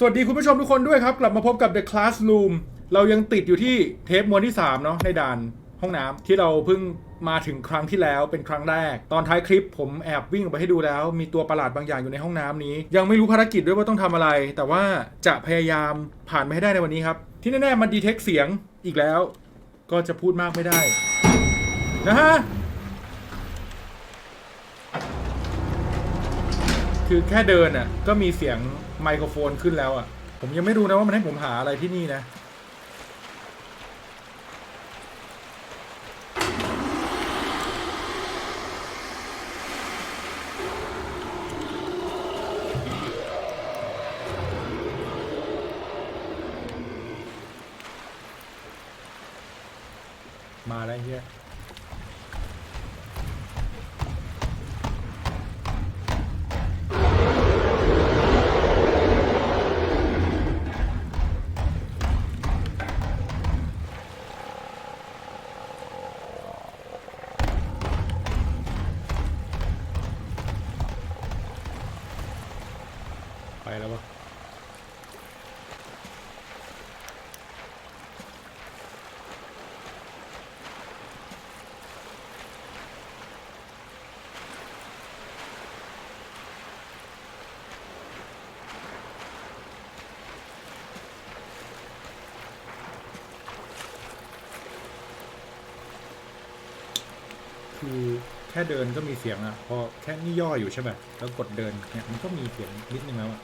สวัสดีคุณผู้ชมทุกคนด้วยครับ กลับมาพบกับ The Classroom เรายังติดอยู่ที่เทปมวนที่ 3 เนาะในด่านห้องน้ำที่เราเพิ่งมาถึงครั้งที่แล้วเป็นครั้งแรก ตอนท้ายคลิปผมแอบวิ่งออกไปให้ดูแล้ว มีตัวประหลาดบางอย่างอยู่ในห้องน้ำนี้ ยังไม่รู้ภารกิจด้วยว่าต้องทำอะไร แต่ว่าจะพยายามผ่านไปให้ได้ในวันนี้ครับ ที่แน่ๆมันดีเทคเสียงอีกแล้ว ก็จะพูดมากไม่ได้นะฮะคือแค่เดินอะก็มีเสียง ไมโครโฟนขึ้นแล้วอะ ผมยังไม่รู้นะว่ามันให้ผมหาอะไรที่นี่นะมาแล้วเฮีย คือแค่เดินก็มีเสียงอะพอแค่นี่ย่ออยู่ใช่ไหมแล้วกดเดินเนี่ยมันก็มีเสียงนิดนึงแล้วอะ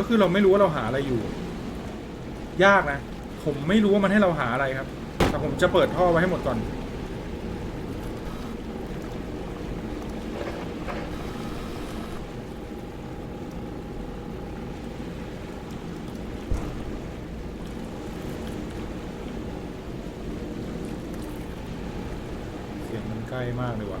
แล้วคือเราไม่รู้ว่าเราหาอะไรอยู่ ยากนะ ผมไม่รู้ว่ามันให้เราหาอะไรครับ แต่ผมจะเปิดท่อไว้ให้หมดก่อน เสียงมันใกล้มากเลยว่ะ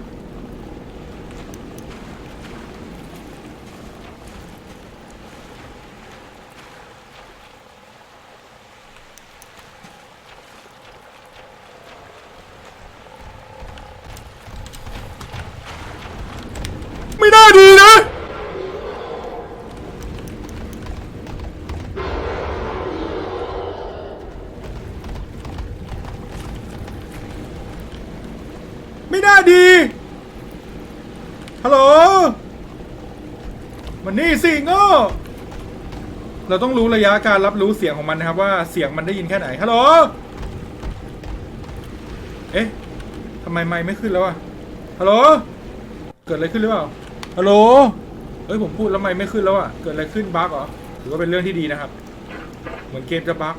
ไม่น่าดีนะ ไม่น่าดี ฮัลโหล มันนี่สิโง่เราต้องรู้ระยะการรับรู้เสียงของมันนะครับ ว่าเสียงมันได้ยินแค่ไหนฮัลโหลเอ๊ะทำไมไม่ไม่ขึ้นแล้วอะฮัลโหลเกิดอะไรขึ้นหรือเปล่าฮัลโหลเอ้ยผมพูดแล้วไม่ไม่ขึ้นแล้วอะเกิดอะไรขึ้นบั๊กเหรอถือว่าเป็นเรื่องที่ดีนะครับ เหมือนเกมจะบั๊ก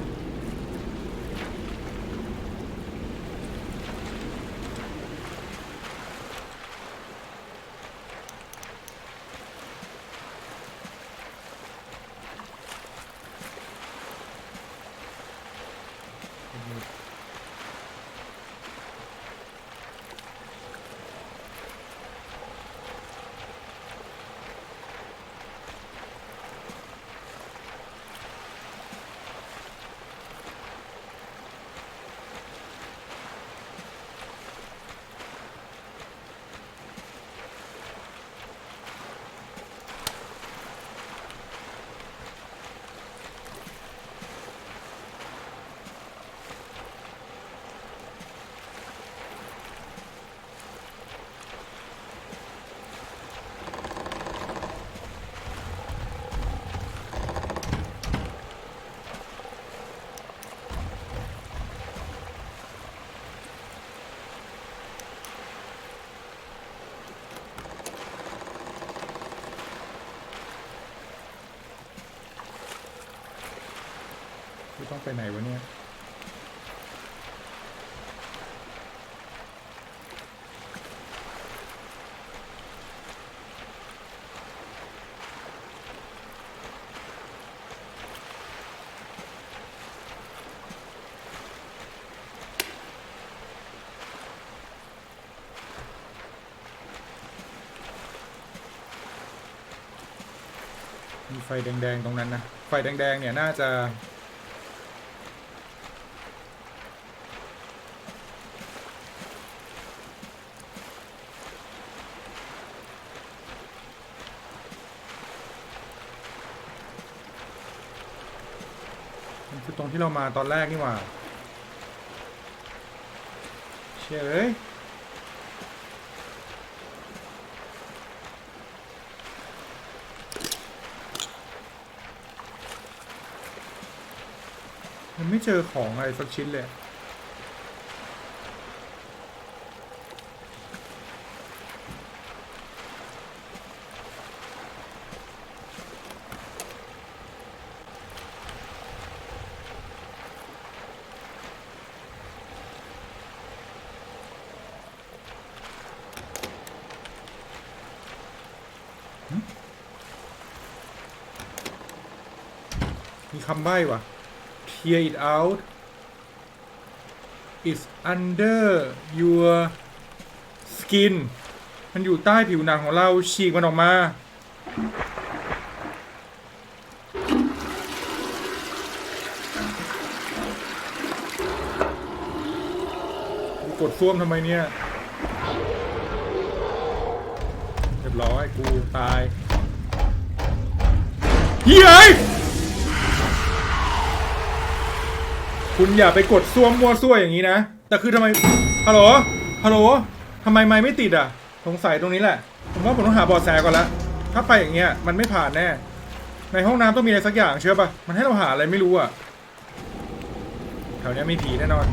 ต้องไปไหนวะเนี่ย มีไฟแดงๆตรงนั้นนะ ไฟแดงๆเนี่ยน่าจะ มันคือตรง ที่เรามาตอนแรกนี่หว่าเชื่อเอ้ยมันไม่เจอของอะไรสักชิ้นเลยำใบ้ว่ะ tear it out is under your skin มันอยู่ใต้ผิวหนังของเราฉีกมันออกมากกดซ่วมทำไมเนี่ย เรียบร้อย กูตาย เฮ้ย คุณอย่าไปกดซ่วมมั่วซั่วอย่างนี้นะ แต่คือทำไม ฮัลโหล ฮัลโหลทำไมไม่ไม่ติดอะ สงสัยตรงนี้แหละ ผมว่าผมต้องหาบอแสก่อนละ ถ้าไปอย่างเงี้ยมันไม่ผ่านแน่ ในห้องน้ำต้องมีอะไรสักอย่างเชื่อปะมันให้เราหาอะไรไม่รู้อะ แถวนี้มีผีแน่นอน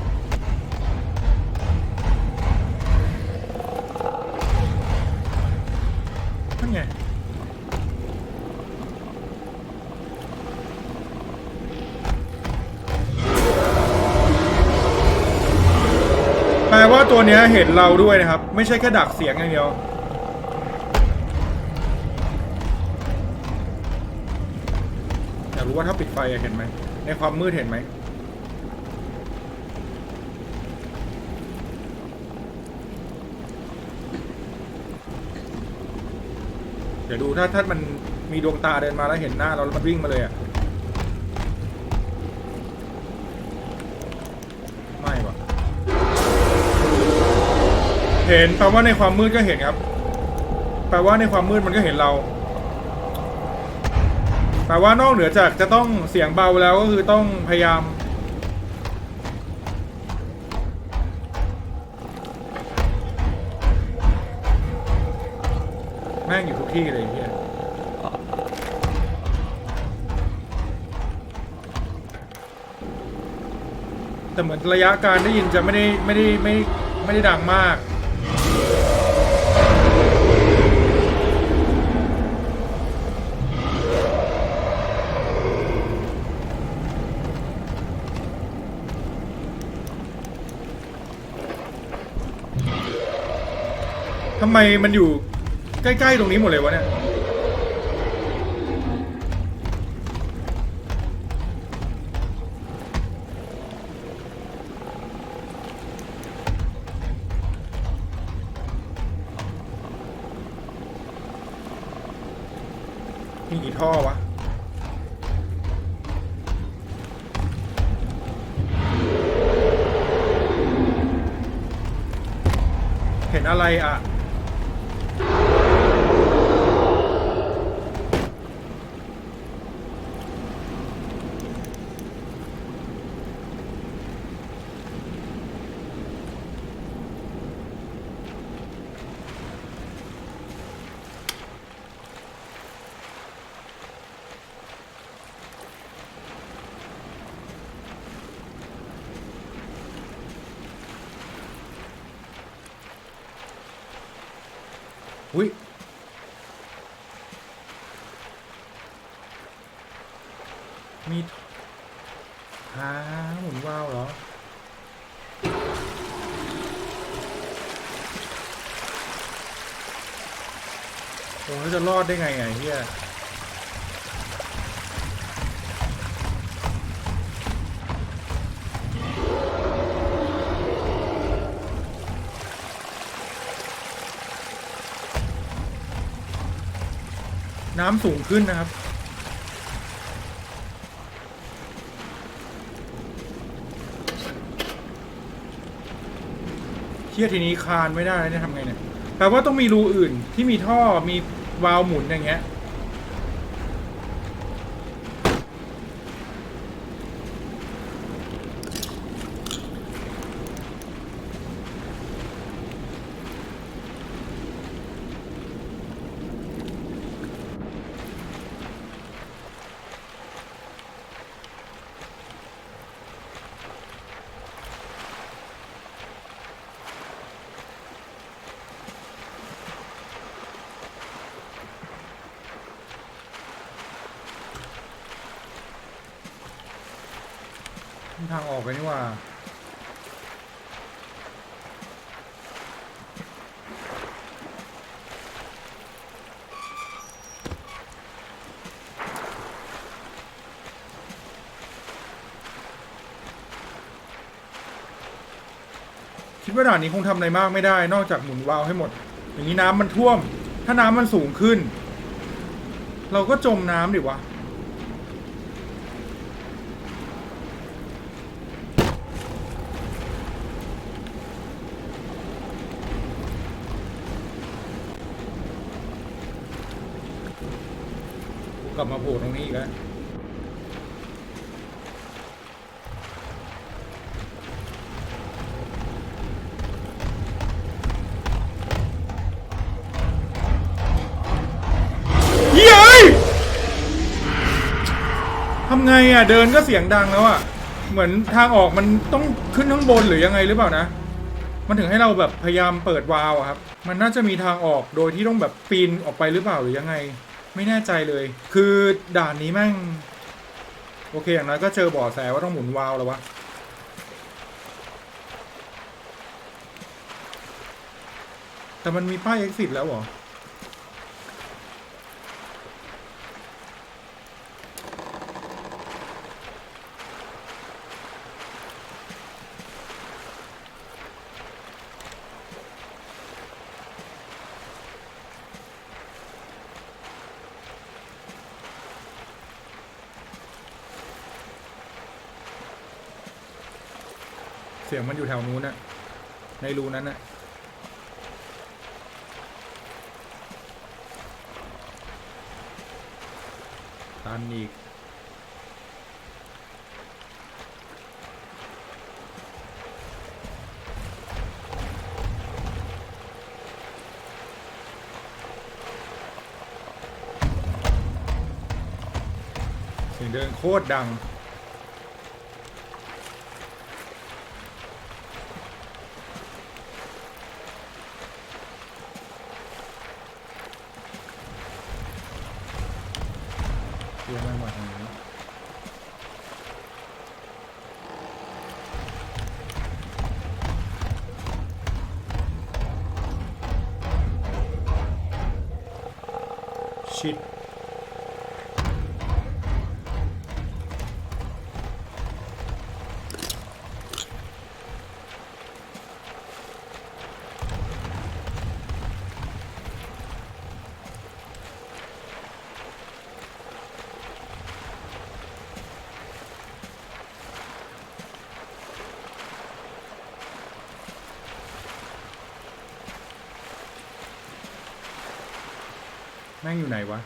ตัวเนี้ยเห็นเราด้วยนะครับ ไม่ใช่แค่ดักเสียงอย่างเดียว อยากรู้ว่าถ้าปิดไฟอะเห็นไหม ในความมืดเห็นไหม เดี๋ยวดูถ้าถ้ามันมีดวงตาเดินมาแล้วเห็นหน้าเราแล้วมันวิ่งมาเลยอะ เห็นแปลว่าในความมืดก็เห็นครับ แปลว่าในความมืดมันก็เห็นเรา แปลว่านอกเหนือจากจะต้องเสียงเบาแล้วก็คือต้องพยายามแม่งอยู่ทุกที่เลยเฮียแต่เหมือนระยะการได้ยินจะไม่ได้ไม่ได้ไม่ไม่ได้ดังมาก ทำไมมันอยู่ใกล้ ๆ ตรงนี้หมดเลยวะเนี่ย มีกี่ท่อวะเห็นอะไรอะ อุ้ย มีห อ่าหมุนว่าวเหรอ โอดได้ไงไงเฮียน้ำสูงขึ้นนะครับเชี่ยทีนี้คานไม่ได้แล้วเนี่ยทำไงเนี่ยแปลว่าต้องมีรูอื่นที่มีท่อมี วาล์วหมุนอย่างเงี้ย ทางออกไปนี่ว่าคิดว่าด่านนี้คงทำอะไรมากไม่ได้ นอกจากหมุนวาล์วให้หมด อย่างนี้น้ำมันท่วม ถ้าน้ำมันสูงขึ้น เราก็จมน้ำดิวะ กลับมาโผล่ตรงนี้อีกแล้วเย้ยทำไงอะ เดินก็เสียงดังแล้วอะ เหมือนทางออกมันต้องขึ้นข้างบนหรือยังไงหรือเปล่านะ มันถึงให้เราแบบพยายามเปิดวาล์วอะครับ มันน่าจะมีทางออกโดยที่ต้องแบบปีนออกไปหรือเปล่าหรือยังไง ไม่แน่ใจเลย คือด่านนี้แม่ง โอเค อย่างน้อยก็เจอบ่อแสว่าต้องหมุนวาล์วแล้ววะแต่มันมีป้าย exit แล้วเหรอ สียงมันอยู่แถวนู้นน่ะในรูนั้นน่ะตันอีกเสียงเดินโคตรดัง แม่งอยู่ไหนวะ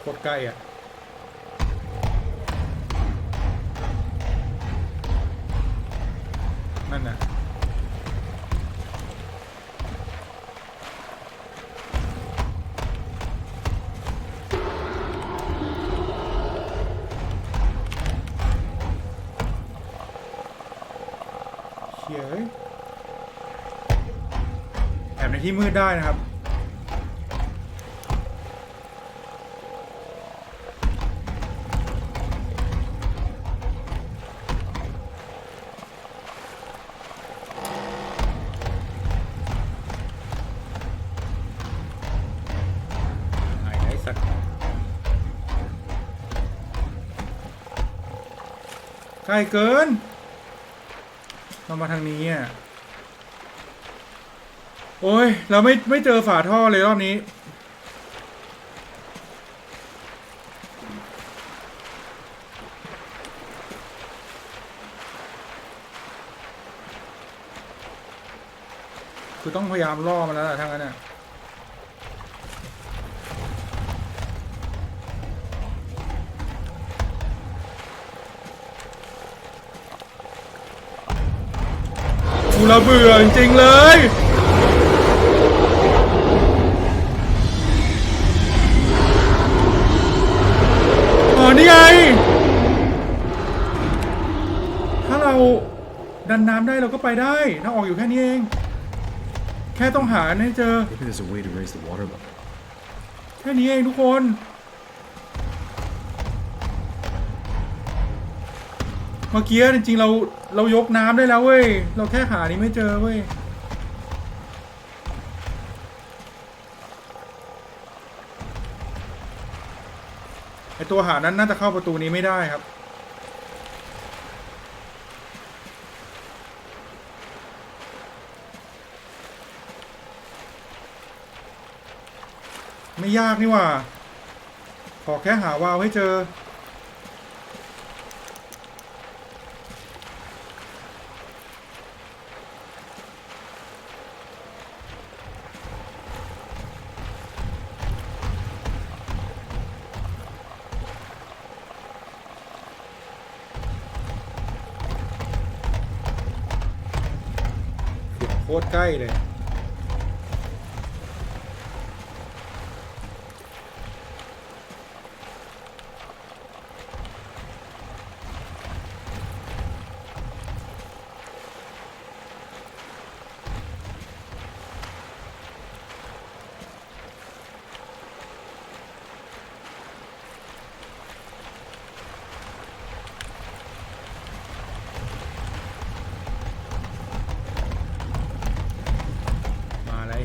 โคตรใกล้อะ ที่มืดได้นะครับไอ้ไอ้สัตว์ใกล้เกินเรามาทางนี้อะ โอ้ย เราไม่ไม่เจอฝาท่อเลยรอบนี้ คือต้องพยายามล่อมันแล้วล่ะทั้งนั้นน่ะกูระเบื่อจริงๆเลย อ๋อนี่ไง ถ้าเราดันน้ำได้เราก็ไปได้ถ้าออกอยู่แค่นี้เอง แค่ต้องหาให้เจอ Maybe there's a way to raise the water level. แค่นี้เองทุกคน เมื่อกี้จริงๆเราเรายกน้ำได้แล้วเว้ย เราแค่หานี้ไม่เจอเว้ย ตัวหานั้นน่าจะเข้าประตูนี้ไม่ได้ครับ ไม่ยากนี่ว่า ขอแค่หาวาวให้เจอ ตรใกล้เลย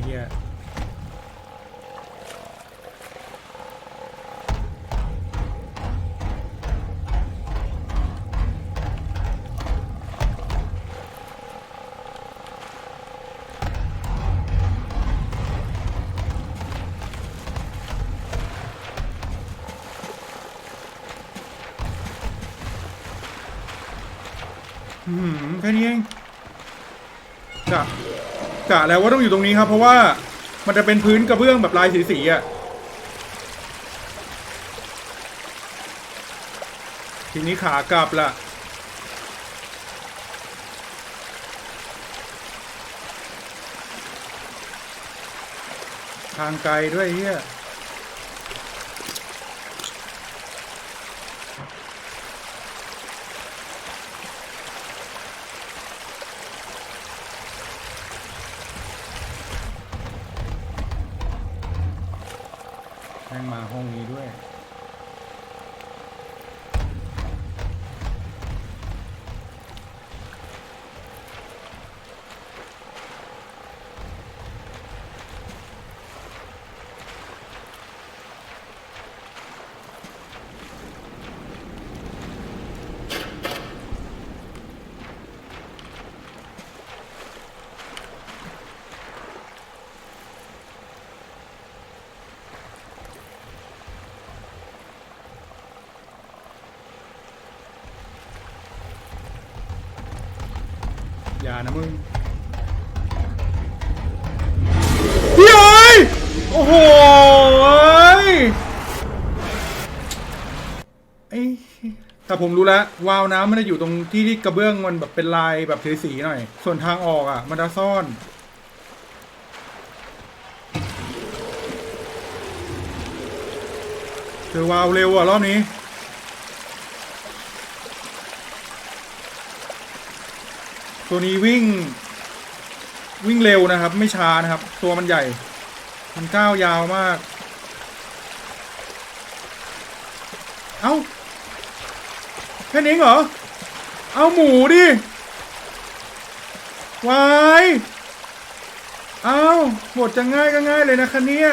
เฮียอืมแค่นี้เองกะ กะแล้วว่าต้องอยู่ตรงนี้ครับ เพราะว่ามันจะเป็นพื้นกระเบื้องแบบลายสีๆอะทีนี้ขากลับละทางไกลด้วยเฮีย อย่านะมึงพี่เอ้ยโอ้โหยไอ้แต่ผมรู้แล้ววาล์วน้ำมันจะอยู่ตรงที่ที่กระเบื้องมันแบบเป็นลายแบบสีๆหน่อย ส่วนทางออกอะ มันจะซ่อนเจอวาล์วเร็วอะ รอบนี้ ตัวนี้วิ่ง วิ่งเร็วนะครับ ไม่ช้านะครับ ตัวมันใหญ่ มันก้าวยาวมาก เอ้าแค่นี้เหรอ เอาหมูดิวายเอาหมดจะง่ายก็ง่ายเลยนะคะเนี่ย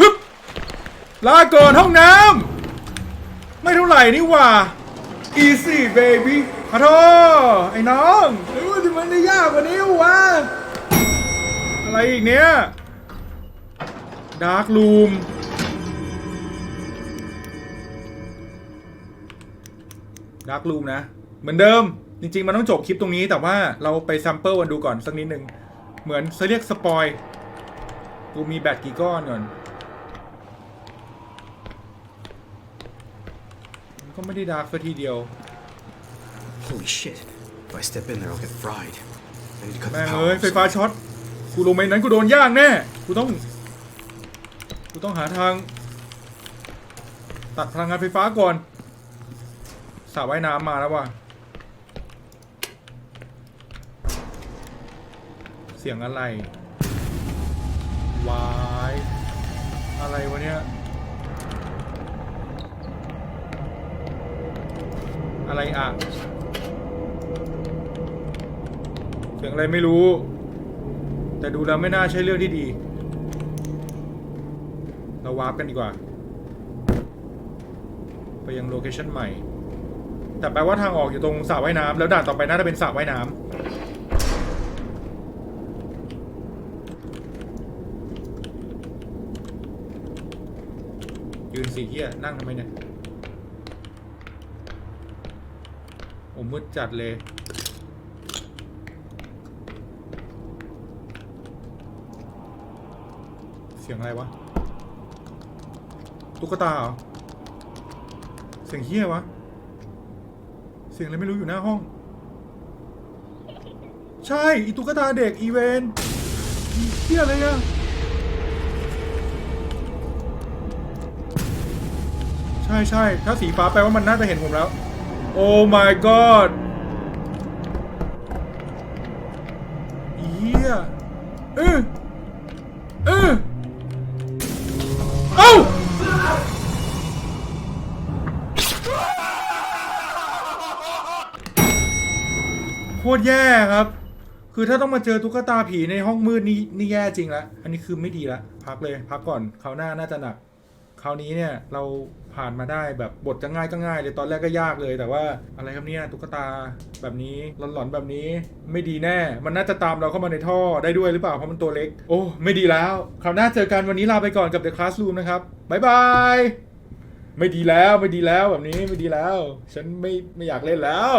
ฮึลาก่อนห้องน้ำ ไม่เท่าไหร่นี่หว่า easy baby ขอโทษไอ้น้องหรือว่าจะมันได้ยากกว่านี้วะ อะไรอีกเนี้ย dark room ดาร์ก o ูมนะ เหมือนเดิม จริง ๆ มันต้องจบคลิปตรงนี้แต่ว่าเราไปซัมเปิลกันดูก่อนสักนิดนึง เหมือนจะเรียกสปอยกูมีแบตกี่ก้อนก่อนมัน ก็ไม่ได้ดาร์กซะทีเดียว Holy shit. If I step in there, I'll get fried. I need to cut แม่ the ง power เอ้ย off ไฟฟ้าช็อต กูลงไปนั้นกูโดนย่างแน่ กูต้อง กูต้องหาทาง ตัดพลังงานไฟฟ้าก่อนสระว่ายน้ำมาแล้วว่ะ เสียงอะไร วาย อะไรวะเนี่ย อะไรอะเสียงอะไรไม่รู้ แต่ดูแล้วไม่น่าใช่เรื่องที่ดี เราวาร์ปกันดีกว่า ไปยังโลเคชั่นใหม่ แต่แปลว่าทางออกอยู่ตรงสระว่ายน้ำแล้วด่านต่อไปน่าจะเป็นสระว่ายน้ำยืนสีเหี้ยนั่งทำไมเนี่ยโอ้ มืดจัดเลย เสียงอะไรวะ ตุ๊กตาเหรอ เสียงเฮี้ยวะ เสียงอะไรไม่รู้อยู่หน้าห้อง ใช่ อีตุ๊กตาเด็ก อีเวนเฮี้ยอะไรอะใช่ใช่ถ้าสีฟ้าแปลว่ามันน่าจะเห็นผมแล้ว โอ้ my god เฮียเออเออเอ้าโคตรแย่ครับ คือถ้าต้องมาเจอตุ๊กตาผีในห้องมืดนี่นี่แย่จริงละ อันนี้คือไม่ดีละ พักเลย พักก่อน คราวหน้าน่าจะหนัก คราวนี้เนี่ยเราผ่านมาได้แบบบทจะง่ายก็ง่ายเลยตอนแรกก็ยากเลย แต่ว่าอะไรครับเนี่ยตุ๊กตาแบบนี้หลอนๆแบบนี้ไม่ดีแน่ มันน่าจะตามเราเข้ามาในท่อได้ด้วยหรือเปล่าเพราะมันตัวเล็ก โอ้ไม่ดีแล้ว คราวหน้าเจอกันวันนี้ลาไปก่อนกับ The Classroom นะครับบ๊ายบายไม่ดีแล้วไม่ดีแล้วแบบนี้ไม่ดีแล้ว ฉันไม่ไม่อยากเล่นแล้ว